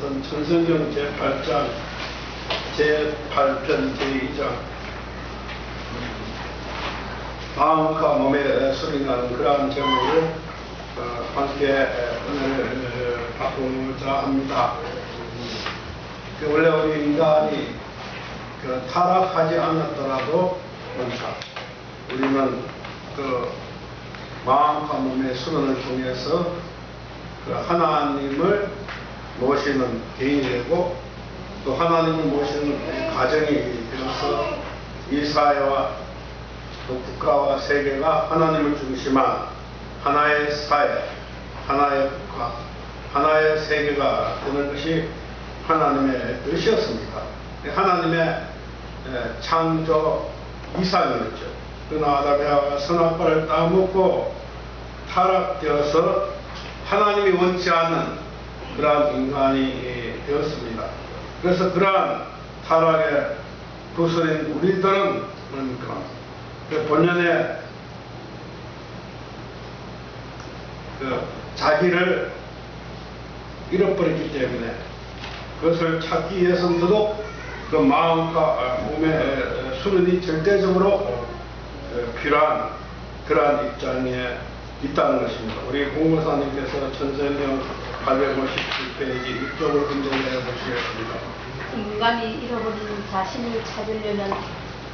것은 천성경 제8장 제8편 제2장 마음과 몸에 소리 나는 그러한 제목을 어, 함께 오늘 바꾸자 합니다. 그 원래 우리 인간이 그 타락하지 않았더라도 뭔가 우리는 그 마음과 몸의 수련을 통해서 그 하나님을 모시는 개인이 되고 또 하나님을 모시는 가정이 되어서 이 사회와 또 국가와 세계가 하나님을 중심한 하나의 사회, 하나의 국가, 하나의 세계가 되는 것이 하나님의 뜻이었습니다. 하나님의 에, 창조 이상이었죠. 그러나 아담이 선악과를 따먹고 타락되어서 하나님이 원치 않는 그러한 인간이 되었습니다. 그래서 그러한 타락의 구슬인 우리들은 뭡니까? 그 본연의 그 자기를 잃어버렸기 때문에 그것을 찾기 더더욱 그 마음과 몸의 수련이 절대적으로 어, 필요한 그러한 입장에 있다는 것입니다. 우리 공무사님께서 천세명 857페이지 이쪽을 검증해 보시겠습니다. 인간이 잃어버린 자신을 찾으려면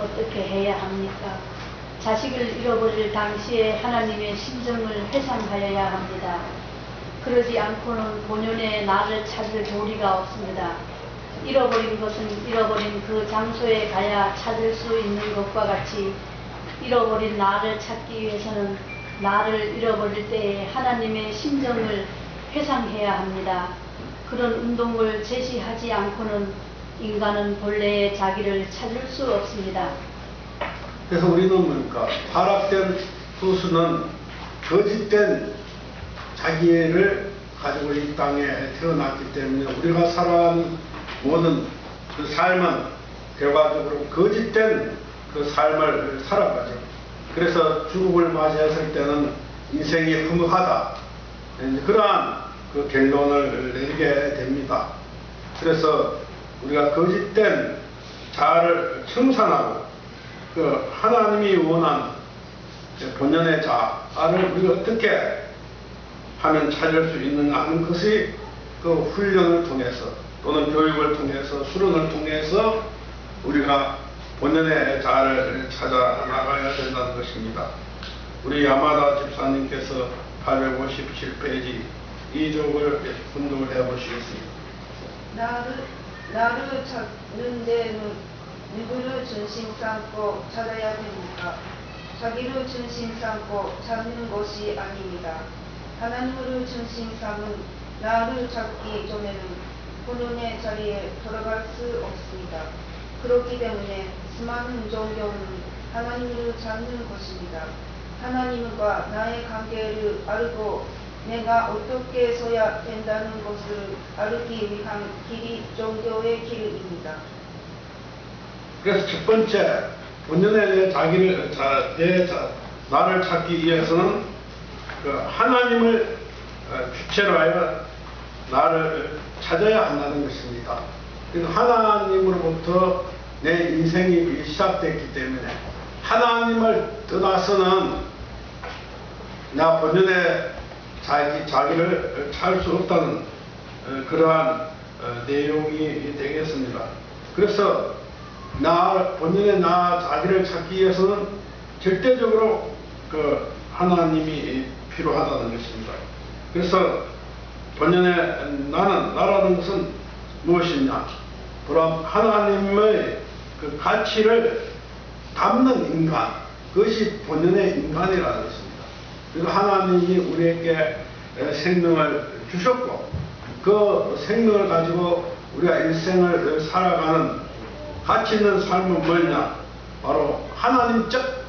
어떻게 해야 합니까? 자식을 잃어버릴 당시에 하나님의 심정을 회상하여야 합니다. 그러지 않고는 본연의 나를 찾을 도리가 없습니다. 잃어버린 것은 잃어버린 그 장소에 가야 찾을 수 있는 것과 같이 잃어버린 나를 찾기 위해서는 나를 잃어버릴 때에 하나님의 심정을 회상해야 합니다. 그런 운동을 제시하지 않고는 인간은 본래의 자기를 찾을 수 없습니다. 그래서 우리는 뭡니까? 타락된 후수는 거짓된 자기를 가지고 이 땅에 태어났기 때문에 우리가 살아가는 모든 그 삶은 결과적으로 거짓된 그 삶을 살아가죠. 그래서 죽음을 맞이했을 때는 인생이 흐뭇하다. 그러한 그 결론을 내리게 됩니다. 그래서 우리가 거짓된 자아를 청산하고 그 하나님이 원하는 본연의 자아를 우리가 어떻게 하면 찾을 수 있는가 하는 것이 그 훈련을 통해서 또는 교육을 통해서 수련을 통해서 우리가 본연의 자아를 찾아 나가야 된다는 것입니다. 우리 야마다 집사님께서 857페이지 이족을 분석을 해 보시겠습니다. 나를, 나를 찾는 데는 누구를 중심 삼고 찾아야 됩니까? 자기를 중심 삼고 찾는 것이 아닙니다. 하나님을 중심 삼은 나를 찾기 전에는 본연의 자리에 돌아갈 수 없습니다. 그렇기 때문에 수많은 종교는 하나님을 찾는 것입니다. 하나님과 나의 관계를 알고 내가 어떻게 서야 된다는 것을 알기 위한 길이 종교의 길입니다. 그래서 첫 번째 본연의 내 자기를 자, 내 자, 나를 찾기 위해서는 그 하나님을 어, 주체로 하여 나를 찾아야 한다는 것입니다. 하나님으로부터 내 인생이 시작됐기 때문에 하나님을 떠나서는 나 본연의 자기, 자기를 찾을 수 없다는 어, 그러한 어, 내용이 되겠습니다. 그래서 나 본연의 나 자기를 찾기 위해서는 절대적으로 그 하나님이 필요하다는 것입니다. 그래서 본연의 나는 나라는 것은 무엇이냐? 그럼 하나님의 그 가치를 담는 인간 그것이 본연의 인간이라는 것입니다. 그리고 하나님이 우리에게 생명을 주셨고 그 생명을 가지고 우리가 일생을 살아가는 가치 있는 삶은 뭐냐? 바로 하나님적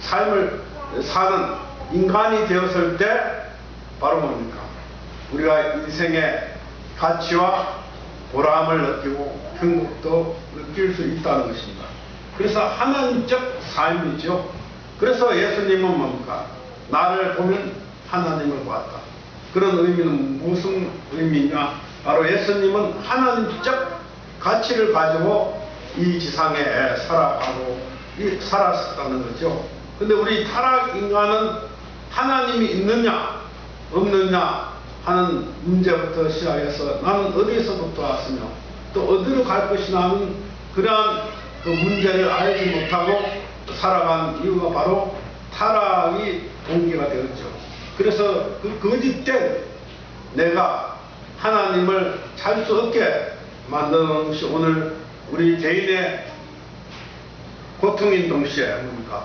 삶을 사는 인간이 되었을 때 바로 뭡니까? 우리가 인생의 가치와 보람을 느끼고 행복도 느낄 수 있다는 것입니다. 그래서 하나님적 삶이죠. 그래서 예수님은 뭡니까? 나를 보면 하나님을 보았다. 그런 의미는 무슨 의미냐? 바로 예수님은 하나님적 가치를 가지고 이 지상에 살아가고 이- 살았었다는 거죠. 근데 우리 타락 인간은 하나님이 있느냐 없느냐 하는 문제부터 시작해서 나는 어디서부터 왔으며 또 어디로 갈 것이냐 하는 그러한 그 문제를 알지 못하고 살아간 이유가 바로 타락이 동기가 되었죠. 그래서 그 거짓된 내가 하나님을 잘 수 없게 만드는 것이 오늘 우리 개인의 고통인 동시에 뭡니까?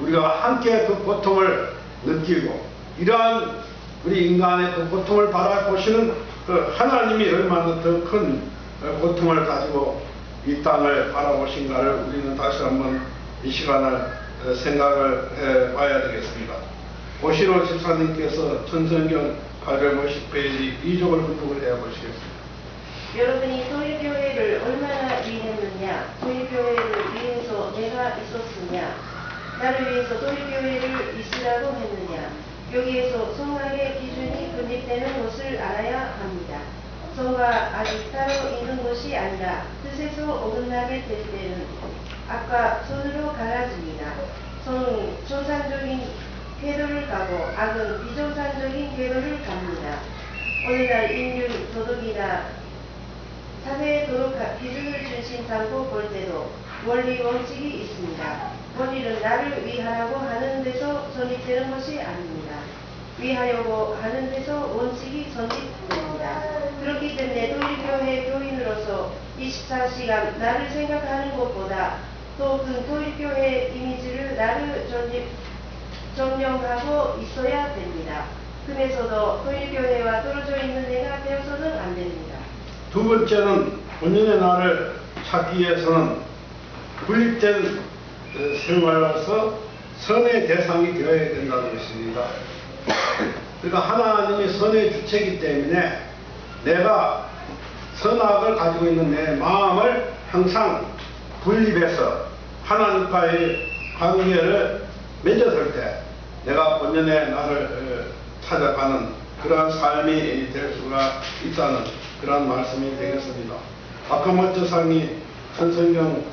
우리가 함께 그 고통을 느끼고 이러한 우리 인간의 그 고통을 바라보시는 그 하나님이 얼마나 더큰 고통을 가지고 이 땅을 바라보신가를 우리는 다시 한번 이 시간을 어, 생각을 해 봐야 되겠습니다. 오시로 집사님께서 천성경 850페이지 2쪽을 분석을 해 보시겠습니다. 여러분이 토일교회를 얼마나 위했느냐? 토일교회를 위해서 내가 있었으냐? 나를 위해서 토일교회를 있으라고 했느냐? 여기에서 성락의 기준이 분립되는 것을 알아야 합니다. 성과 아직 따로 있는 것이 아니라 뜻에서 어긋나게 될 때는 악과 선으로 갈라집니다. 성은 정상적인 궤도를 가고 악은 비정상적인 궤도를 갑니다. 오늘날 인류 도덕이나 사회의 도덕 기준을 중심 삼고 볼 때도 원리 원칙이 있습니다. 원리는 나를 위하라고 하는 데서 성립되는 것이 아닙니다. 위하려고 하는 데서 원칙이 성립됩니다. 그렇기 때문에 도일교회 교인으로서 24시간 나를 생각하는 것보다 더큰 도일교회 이미지를 나를 전립, 점령하고 있어야 됩니다. 금에서도 도일교회와 떨어져 있는 내가 되어서는 안 됩니다. 두 번째는 본인의 나를 찾기 위해서는 분립된 어, 생활로서 선의 대상이 되어야 된다는 것입니다. 그러니까 하나님이 선의 주체이기 때문에 내가 선악을 가지고 있는 내 마음을 항상 분립해서 하나님과의 관계를 맺었을 때 내가 본연의 나를 어, 찾아가는 그러한 삶이 될 수가 있다는 그러한 말씀이 되겠습니다. 먼저 상이 천성경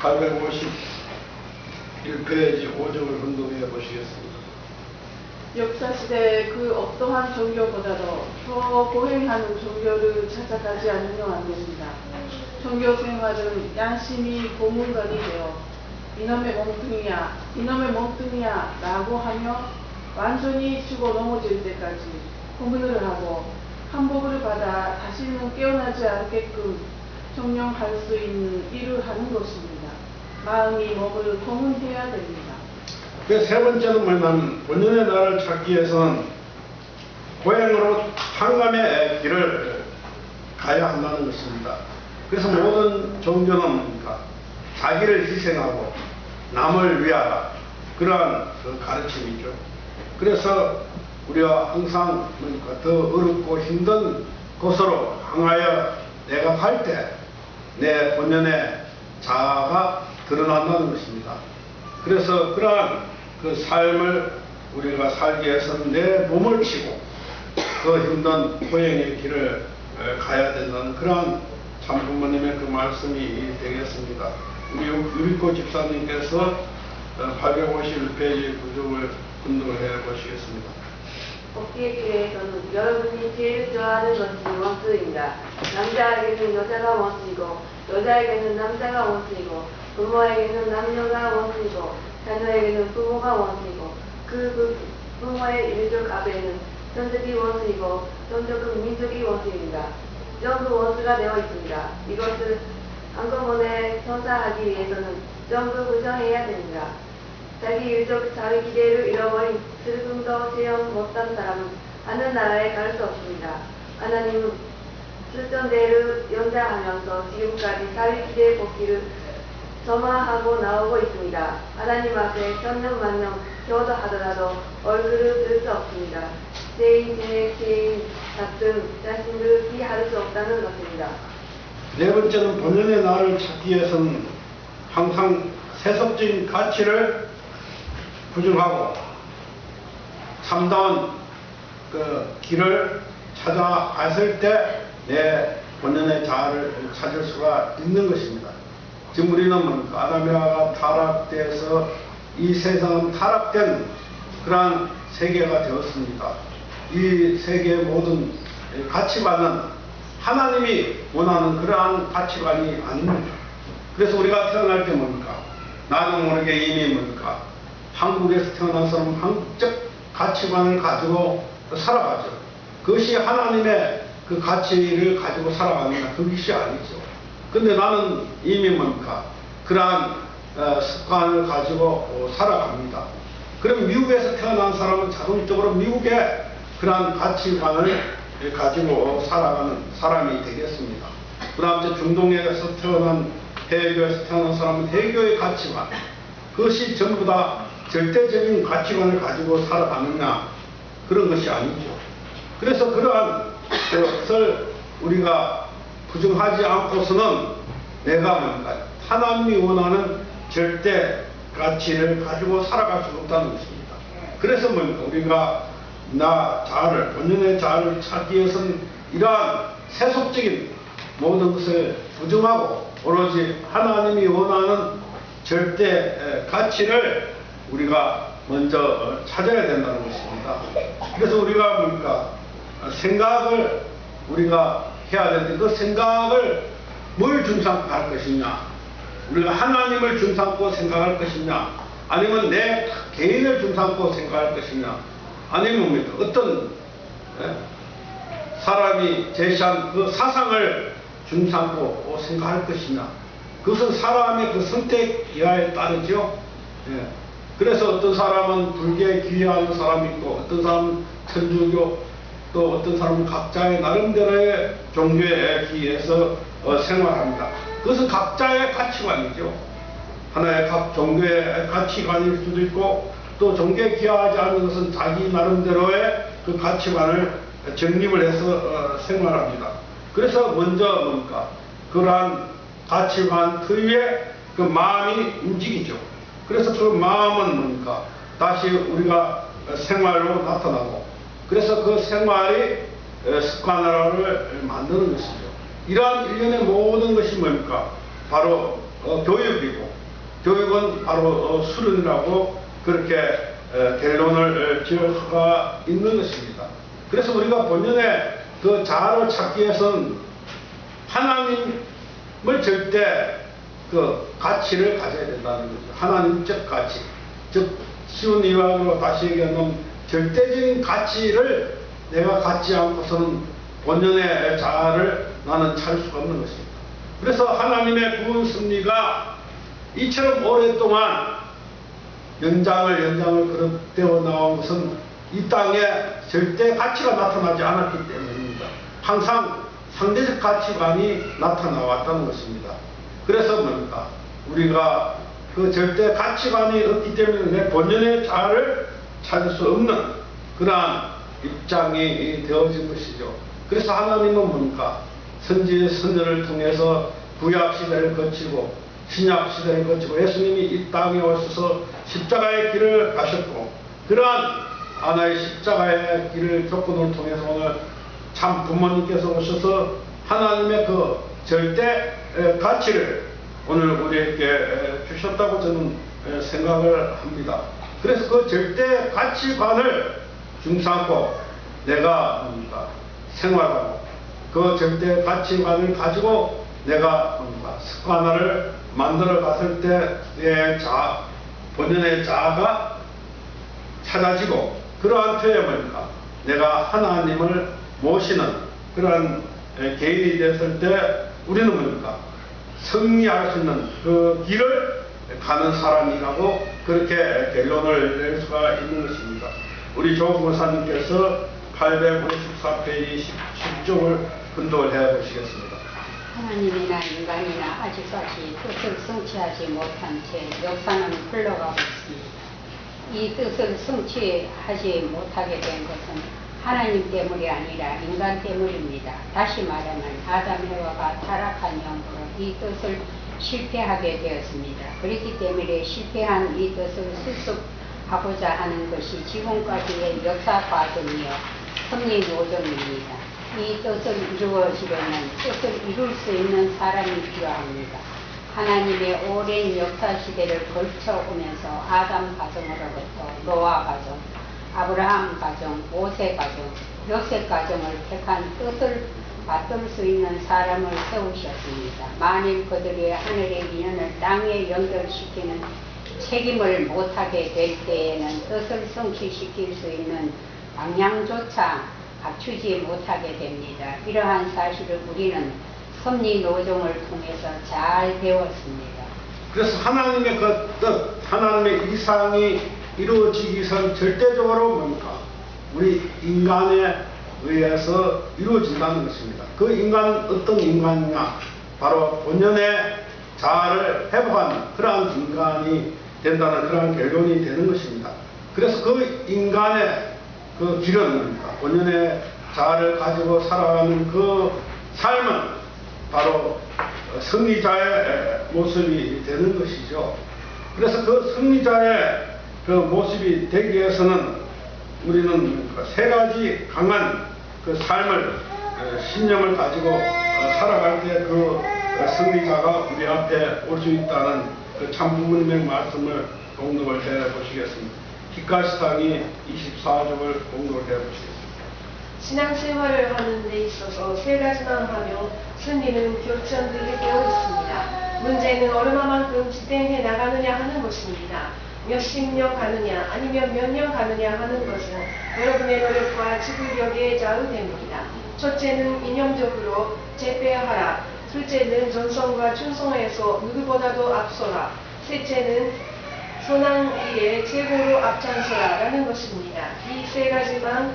851페이지 5절을 혼동해 보시겠습니다. 역사 시대 그 어떠한 종교보다도 더 고행하는 종교를 찾아가지 않으면 안 됩니다. 종교 생활은 양심이 고문관이 되어 이놈의 멍뚱이야, 이놈의 멍뚱이야 라고 하며 완전히 죽어 넘어질 때까지 고문을 하고 한복을 받아 다시는 깨어나지 않게끔 정령할 수 있는 일을 하는 것입니다. 마음이 몸을 고문해야 됩니다. 그 세 번째는 뭐냐면 본연의 나를 찾기 위해서는 고행으로 항감의 길을 가야 한다는 것입니다. 그래서 모든 종교는 뭡니까? 자기를 희생하고 남을 위하라 그러한 그 가르침이죠. 그래서 우리가 항상 뭡니까? 더 어렵고 힘든 곳으로 향하여 내가 갈 때 내 본연의 자아가 드러난다는 것입니다. 그래서 그러한 그 삶을 우리가 살기 위해서는 내 몸을 치고 그 힘든 고행의 길을 에, 가야 된다는 그러한 참 부모님의 그 말씀이 되겠습니다. 우리 유리코 집사님께서 851페이지 구조를 분석을 해 보시겠습니다. 복귀의 길에서는 여러분이 제일 좋아하는 것이 원수입니다. 남자에게는 여자가 원수이고 여자에게는 남자가 원수이고 부모에게는 남녀가 원수이고 자녀에게는 부모가 원수이고 그, 그 부모의 일족 아베는 전적이 원수이고 전적은 민족이 원수입니다. 전부 원수가 되어 있습니다. 이것을 한꺼번에 선사하기 위해서는 전부 부정해야 됩니다. 자기 일적 자기 기대를 잃어버린 슬픔도 체험 못한 사람은 하늘 나라에 갈 수 없습니다. 하나님은 출전대를 연장하면서 지금까지 자기 기대의 복귀를 점화하고 나오고 있습니다. 하나님 앞에 천년 만년 교도하더라도 얼굴을 들 수 없습니다. 죄인, 죄, 죄인 같은 자신을 피할 수 없다는 것입니다. 네 번째는 본연의 나를 찾기 위해서는 항상 세속적인 가치를 부정하고 참다운 그 길을 찾아갔을 때 내 본연의 자아를 찾을 수가 있는 것입니다. 지금 우리는? 아담이가 타락돼서 이 세상은 타락된 그러한 세계가 되었습니다. 이 세계의 모든 가치관은 하나님이 원하는 그러한 가치관이 아닙니다. 그래서 우리가 태어날 때 뭡니까? 나도 모르게 이미 뭡니까? 한국에서 태어난 사람은 한국적 가치관을 가지고 살아가죠. 그것이 하나님의 그 가치를 가지고 살아가는 그것이 아니죠. 근데 나는 이미 뭡니까? 그러한 어, 습관을 가지고 어, 살아갑니다. 그럼 미국에서 태어난 사람은 자동적으로 미국의 그러한 가치관을 가지고 살아가는 사람이 되겠습니다. 그 다음에 중동에서 태어난 해외교에서 태어난 사람은 해외교의 가치관 그것이 전부 다 절대적인 가치관을 가지고 살아가느냐 그런 것이 아니죠. 그래서 그러한 것을 우리가 부정하지 않고서는 내가 뭔가 하나님이 원하는 절대 가치를 가지고 살아갈 수 없다는 것입니다. 그래서 뭡니까? 우리가 나 자아를, 본연의 자아를 찾기 위해서는 이러한 세속적인 모든 것을 부정하고 오로지 하나님이 원하는 절대 에, 가치를 우리가 먼저 어, 찾아야 된다는 것입니다. 그래서 우리가 뭡니까? 어, 생각을 우리가 해야 되는데 그 생각을 뭘 중상고 할 것이냐? 우리가 하나님을 중상고 생각할 것이냐? 아니면 내 개인을 중상고 생각할 것이냐? 아니면 뭡니까? 어떤 예? 사람이 제시한 그 사상을 중상고 생각할 것이냐. 그것은 사람의 그 선택 기하에 따르죠. 예. 그래서 어떤 사람은 불교에 기여하는 사람이 있고, 어떤 사람은 천주교, 또 어떤 사람은 각자의 나름대로의 종교에 기해서 어, 생활합니다. 그것은 각자의 가치관이죠. 하나의 각 종교의 가치관일 수도 있고, 또 종교에 기여하지 않는 것은 자기 나름대로의 그 가치관을 정립을 해서 어, 생활합니다. 그래서 먼저 뭡니까? 그러한 가치관 그 위에 그 마음이 움직이죠. 그래서 그 마음은 뭡니까? 다시 우리가 생활로 나타나고 그래서 그 생활이 어, 습관화를 만드는 것이죠. 이러한 일련의 모든 것이 뭡니까? 바로 어, 교육이고 교육은 바로 어, 수련이라고 그렇게 어, 결론을 지을 수가 있는 것입니다. 그래서 우리가 본연의 그 자아를 찾기 위해서는 하나님을 절대 그 가치를 가져야 된다는 거죠. 하나님적 가치. 즉, 쉬운 이유로 다시 얘기하면 절대적인 가치를 내가 갖지 않고서는 본연의 자아를 나는 찾을 수가 없는 것입니다. 그래서 하나님의 구원 승리가 이처럼 오랫동안 연장을 연장을 그릇되어 나온 것은 이 땅에 절대 가치가 나타나지 않았기 때문입니다. 항상 상대적 가치관이 나타나왔다는 것입니다. 그래서 뭡니까? 우리가 그 절대 가치관이 없기 때문에 내 본연의 자아를 찾을 수 없는 그러한 입장이 되어진 것이죠. 그래서 하나님은 뭡니까? 선지의 선전을 통해서 구약 시대를 거치고 신약 시대를 거치고 예수님이 이 땅에 오셔서 십자가의 길을 가셨고 그러한 하나의 십자가의 길을 교훈을 통해서 오늘 참 부모님께서 오셔서 하나님의 그 절대 에, 가치를 오늘 우리에게 에, 주셨다고 저는 에, 생각을 합니다. 그래서 그 절대 가치관을 중삼고 내가 뭡니까 생활하고 그 절대 가치관을 가지고 내가 뭡니까 습관화를 만들어 갔을 때내 자, 본연의 자아가 찾아지고 그러한 표현 뭡니까? 내가 하나님을 모시는 그러한 에, 개인이 됐을 때 우리는 뭡니까? 승리할 수 있는 그 길을 가는 사람이라고 그렇게 결론을 낼 수가 있는 것입니다. 우리 조 목사님께서 854페이지 10쪽을 분독을 해 보시겠습니다. 하나님이나 인간이나 아직까지 뜻을 성취하지 못한 채 역사는 흘러가고 있습니다. 이 뜻을 성취하지 못하게 된 것은 하나님 때문이 아니라 인간 때문입니다. 다시 말하면 아담 해와가 타락한 영으로 이 뜻을 실패하게 되었습니다. 그렇기 때문에 실패한 이 뜻을 실습하고자 하는 것이 지금까지의 역사 과정이요 섭리 노정입니다. 이 뜻을 이루어지려면 뜻을 이룰 수 있는 사람이 필요합니다. 하나님의 오랜 역사 시대를 걸쳐 오면서 아담 가정으로부터 노아 가정, 아브라함 가정, 모세 가정, 역세 가정을 택한 뜻을 받들 수 있는 사람을 세우셨습니다. 만일 그들이 하늘의 인연을 땅에 연결시키는 책임을 못하게 될 때에는 뜻을 성취시킬 수 있는 방향조차 갖추지 못하게 됩니다. 이러한 사실을 우리는 섭리 노정을 통해서 잘 배웠습니다. 그래서 하나님의 그 뜻, 하나님의 이상이 이루어지기 위해서는 절대적으로 뭡니까? 우리 인간에 의해서 이루어진다는 것입니다. 그 인간은 어떤 인간이냐? 바로 본연의 자아를 회복한 그러한 인간이 된다는 그러한 결론이 되는 것입니다. 그래서 그 인간의 그 길은 뭡니까? 본연의 자아를 가지고 살아가는 그 삶은 바로 승리자의 모습이 되는 것이죠. 그래서 그 승리자의 그 모습이 되기 위해서는 우리는 그세 가지 강한 그 삶을 어, 신념을 가지고 어, 살아갈 때 그 승리자가 우리 앞에 올 수 있다는 그 참부모님의 말씀을 공독을 해 보시겠습니다. 기가시상이 24쪽을 공독을 해 보시겠습니다. 신앙생활을 하는 데 있어서 세 가지만 하면 승리는 결정되게 되어 있습니다. 문제는 얼마만큼 진행해 나가느냐 하는 것입니다. 몇십 년 가느냐 아니면 몇 년 가느냐 하는 것은 여러분의 노력과 지구력에 좌우됩니다. 첫째는 이념적으로 재배하라. 둘째는 전성과 충성에서 누구보다도 앞서라. 셋째는 선한 일에 최고로 앞장서라라는 것입니다. 이 세 가지만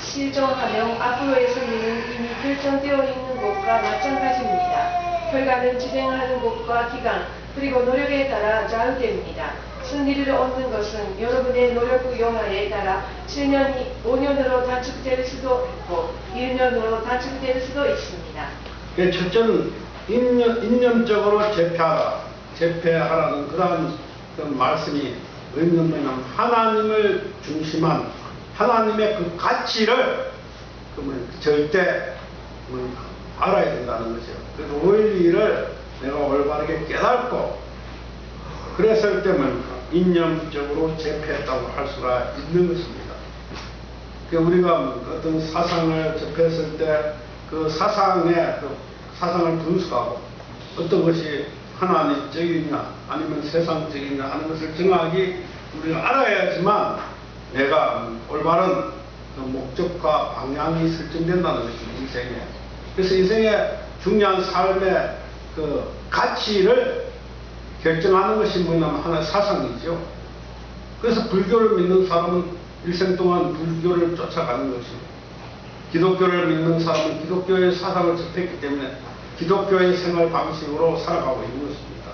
실정하면 앞으로의 승리는 이미 결정되어 있는 것과 마찬가지입니다. 결과는 진행하는 곳과 기간 그리고 노력에 따라 좌우됩니다. 승리를 얻는 것은 여러분의 노력과 용화에 따라 7년이 5년으로 단축될 수도 있고 1년으로 단축될 수도 있습니다. 그 첫째는 인념, 인념적으로 재패하라, 재패하라는 그러한 그 말씀이 의미는 뭐냐면 하나님을 중심한 하나님의 그 가치를 그 뭐, 절대 뭐, 알아야 된다는 거죠. 그래서 원리를 내가 올바르게 깨닫고 그랬을 때뭡 니까? 인념적으로 재패했다고 할 수가 있는 것입니다. 그 우리가 어떤 사상을 접했을 때 그 사상의 그 사상을 분석하고 어떤 것이 하나님적이냐 아니면 세상적이냐 하는 것을 정확히 우리가 알아야지만 내가 올바른 그 목적과 방향이 설정된다는 것입니다. 인생에. 그래서 인생의 중요한 삶의 그 가치를 결정하는 것이 뭐냐면 하나의 사상이죠. 그래서 불교를 믿는 사람은 일생 동안 불교를 쫓아가는 것입니다. 기독교를 믿는 사람은 기독교의 사상을 접했기 때문에 기독교의 생활 방식으로 살아가고 있는 것입니다.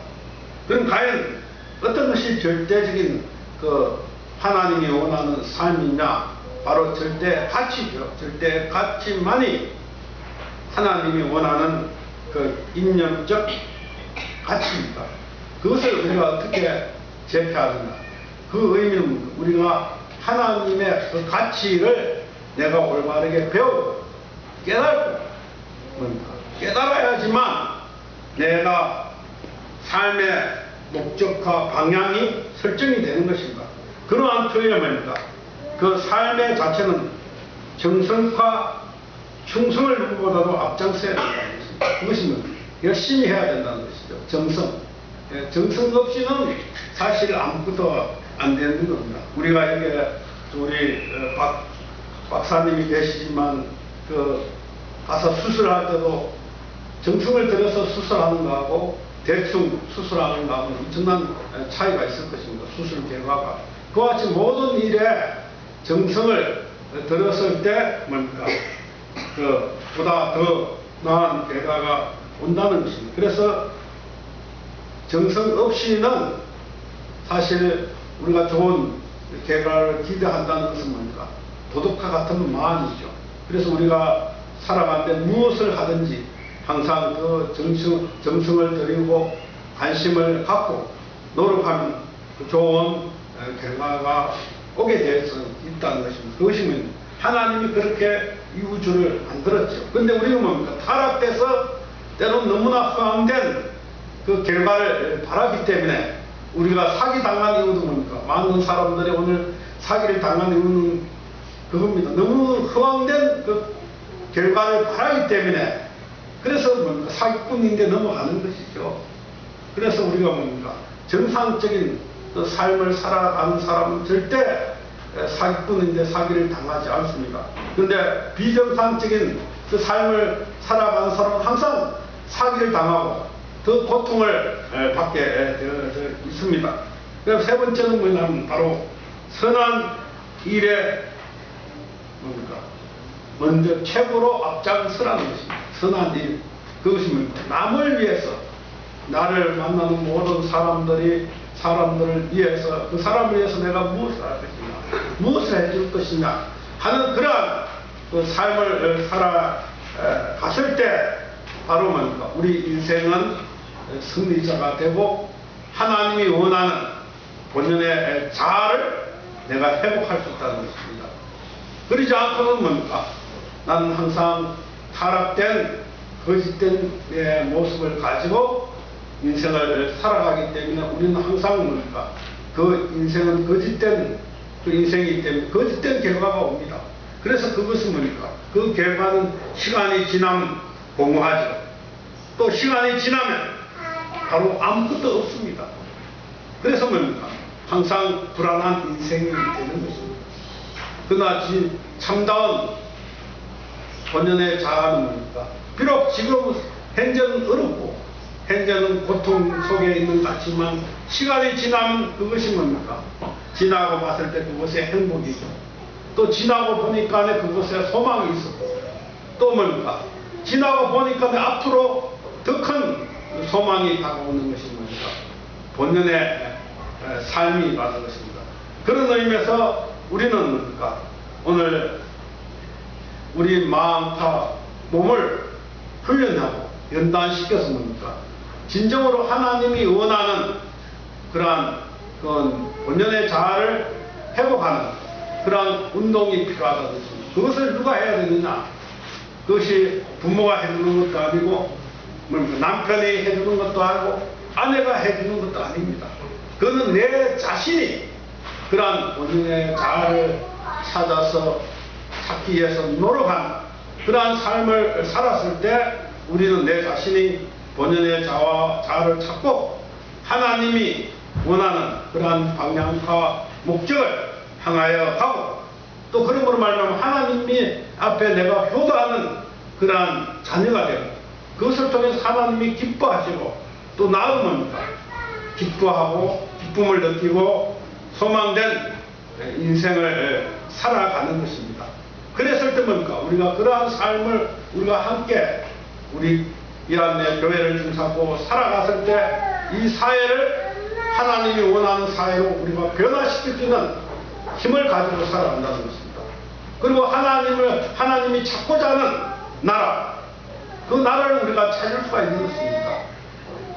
그럼 과연 어떤 것이 절대적인 그 하나님이 원하는 삶이냐? 바로 절대 가치죠. 절대 가치만이 하나님이 원하는 그 인념적 가치입니다. 그것을 우리가 어떻게 재패하는가? 그 의미는 우리가 하나님의 그 가치를 내가 올바르게 배우고 깨달고? 깨달아야지만 내가 삶의 목적과 방향이 설정이 되는 것입니다. 그러한 표현이 뭡니까? 그 삶의 자체는 정성과 충성을 누구보다도 앞장서야 된다는 것입니다. 그것이? 열심히 해야 된다는 것이죠. 정성. 예, 정성 없이는 사실 아무것도 안 되는 겁니다. 우리가 이게 우리 어, 박, 박사님이 계시지만 그 가서 수술할 때도 정성을 들여서 수술하는 거하고 대충 수술하는 거하고는 엄청난 차이가 있을 것입니다. 수술 결과가. 그와 같이 모든 일에 정성을 들었을 때 뭡니까? 그 보다 더 나은 결과가 온다는 것입니다. 그래서 정성 없이는 사실 우리가 좋은 결과를 기대한다는 것은 뭡니까? 도덕화 같은 마음이죠. 그래서 우리가 살아가는데 무엇을 하든지 항상 그 정성, 정성을 들이고 관심을 갖고 노력하면 그 좋은 결과가 오게 될 수 있다는 것입니다. 그것이 뭐 하나님이 그렇게 이 우주를 만들었죠. 근데 우리는 뭡니까? 타락돼서 때론 너무나 허황된 그 결과를 바라기 때문에 우리가 사기 당한 이유도 뭡니까? 많은 사람들이 오늘 사기를 당한 이유는 그겁니다. 너무 허황된 그 결과를 바라기 때문에 그래서 뭡니까? 사기꾼인데 넘어가는 것이죠. 그래서 우리가 뭡니까? 정상적인 그 삶을 살아가는 사람은 절대 사기꾼인데 사기를 당하지 않습니다. 근데 비정상적인 그 삶을 살아가는 사람은 항상 사기를 당하고 더 고통을 에, 받게 되어 있습니다. 세 번째는 뭐냐면 바로 선한 일에 뭡니까? 먼저 최고로 앞장서라는 것입니다. 선한 일. 그것이? 남을 위해서 나를 만나는 모든 사람들이 사람들을 위해서 그 사람을 위해서 내가 무엇을 할 것이냐 무엇을 해줄 것이냐 하는 그러한 그 삶을 살아갔을 때 바로 뭡니까? 우리 인생은 승리자가 되고 하나님이 원하는 본연의 자아를 내가 회복할 수 있다는 것입니다. 그러지 않고는 뭡니까? 나는 항상 타락된 거짓된 내 모습을 가지고 인생을 살아가기 때문에 우리는 항상 뭡니까? 그 인생은 거짓된 그 인생이기 때문에 거짓된 결과가 옵니다. 그래서 그것은 뭡니까? 그 결과는 시간이 지나면 공허하죠. 또 시간이 지나면 바로 아무것도 없습니다. 그래서 뭡니까? 항상 불안한 인생이 되는 것입니다. 그러나 지- 참다운 본연의 자아는 뭡니까? 비록 지금 현재는 어렵고 현재는 고통 속에 있는 것 같지만 시간이 지나면 그것이 뭡니까? 지나고 봤을 때 그것에 행복이죠. 또 지나고 보니까 그것에 소망이 있었고 또 뭡니까? 지나고 보니까 앞으로 더 큰 소망이 다가오는 것이 뭡니까? 본연의 에, 삶이 라는 것입니다. 그런 의미에서 우리는 뭡니까? 오늘 우리 마음과 몸을 훈련하고 연단시켜서 뭡니까? 진정으로 하나님이 원하는 그러한 그 본연의 자아를 회복하는 그러한 운동이 필요하다는 것입니다. 그것을 누가 해야 되느냐? 그것이 부모가 해주는 것도 아니고 뭡니까? 남편이 해주는 것도 아니고 아내가 해주는 것도 아닙니다. 그거는 내 자신이 그러한 본인의 자아를 찾아서 찾기 위해서 노력한 그러한 삶을 살았을 때 우리는 내 자신이 본연의 자아, 자아를 찾고 하나님이 원하는 그러한 방향과 목적을 향하여 가고 또 그런 걸로 말하면 하나님이 앞에 내가 효도하는 그러한 자녀가 되고 그것을 통해서 하나님이 기뻐하시고 또 나은 뭡니까? 기뻐하고 기쁨을 느끼고 소망된 인생을 살아가는 것입니다. 그랬을 때 뭡니까? 우리가 그러한 삶을 우리가 함께 우리 이란의 교회를 중삼고 살아갔을 때 이 사회를 하나님이 원하는 사회로 우리가 있는 힘을 가지고 살아간다는 것입니다. 그리고 하나님을 하나님이 찾고자 하는 나라 그 나라를 우리가 찾을 수가 있는 것입니다.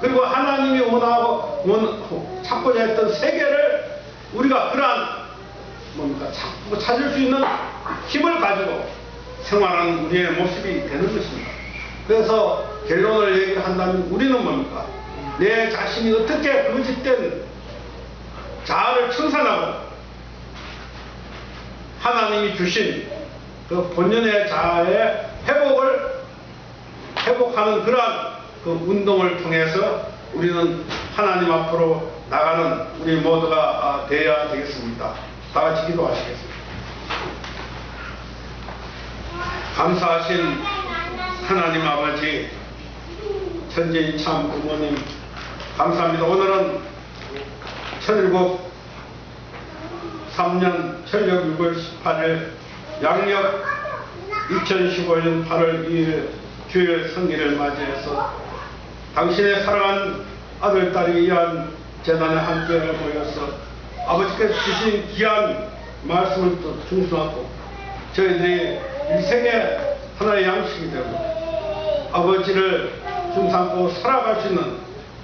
그리고 하나님이 원하고 원, 찾고자 했던 세계를 우리가 그러한 뭡니까 찾고 찾을 수 있는 힘을 가지고 생활하는 우리의 모습이 되는 것입니다. 그래서 결론을 얘기를 한다면 우리는 뭡니까 내 자신이 어떻게 거짓된 자아를 청산하고 하나님이 주신 그 본연의 자아의 회복을 회복하는 그러한 그 운동을 통해서 우리는 하나님 앞으로 나가는 우리 모두가 아, 되어야 되겠습니다. 다 같이 기도하시겠습니다. 감사하신 하나님 아버지, 천지인 참 부모님, 감사합니다. 오늘은 천일국 3년 철력 6월 18일 양력 2015년 8월 2일 주일 성기를 맞이해서 당신의 사랑한 아들, 딸이 위한 재단에 함께 모여서 아버지께서 주신 귀한 말씀을 또 충성하고 저희들이 인생의 하나의 양식이 되고 아버지를 중삼고 살아갈 수 있는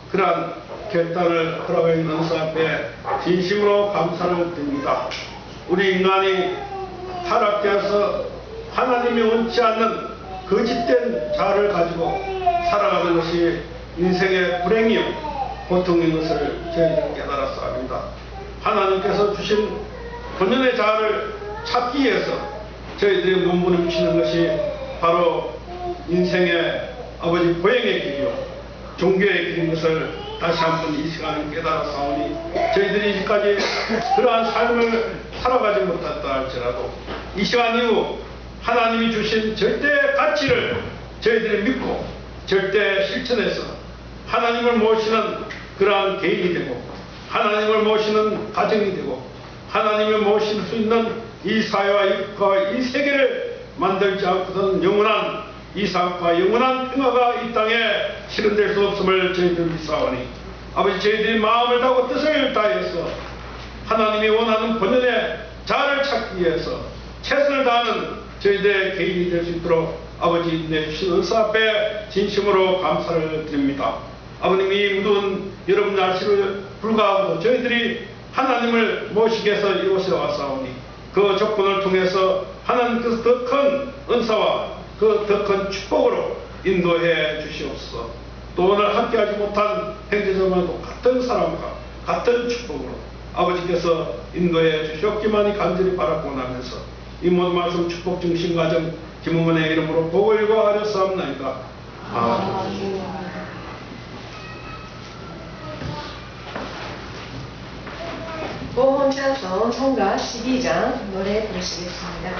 그러한 결단을 하라고 있는 은사 앞에 진심으로 감사를 드립니다. 우리 인간이 타락되어서 하나님이 원치 않는 거짓된 자아를 가지고 살아가는 것이 인생의 불행이요 고통인 것을 저희들은 깨달았어 합니다. 하나님께서 주신 본연의 자아를 찾기 위해서 저희들이 몸부림치는 것이 바로 인생의 아버지 보행의 길이요 종교의 길인 것을 다시 한번 이 시간에 깨달았사오니 저희들이 이제까지 그러한 삶을 살아가지 못했다 할지라도 이 시간 이후 하나님이 주신 절대 가치를 저희들이 믿고 절대 실천해서 하나님을 모시는 그러한 개인이 되고 하나님을 모시는 가정이 되고 하나님을 모실 수 있는 이 사회와 이 이 세계를 만들지 않고는 영원한 이 사업과 영원한 평화가 이 땅에 실현될 수 없음을 저희들 믿사오니 아버지 저희들이 마음을 다하고 뜻을 다해서 하나님이 원하는 본연의 자아를 찾기 위해서 최선을 다하는 저희들의 개인이 될 수 있도록 아버지 내주신 은사 앞에 진심으로 감사를 드립니다. 아버님이 무더운 여름 날씨를 불구하고 저희들이 하나님을 모시기 위해서 이곳에 왔사오니 그 조건을 통해서 하나님께서 더 큰 은사와 그 더 큰 축복으로 인도해 주시옵소서. 또 오늘 함께하지 못한 행제자만도 같은 사랑과 같은 축복으로 아버지께서 인도해 주시옵기만이 간절히 바라고 나면서 이 모든 말씀 축복 중심 가정 김웅원의 이름으로 복을 구하였사옵나이다. 아멘. 보험찬송 성가 12장 노래 부르시겠습니다.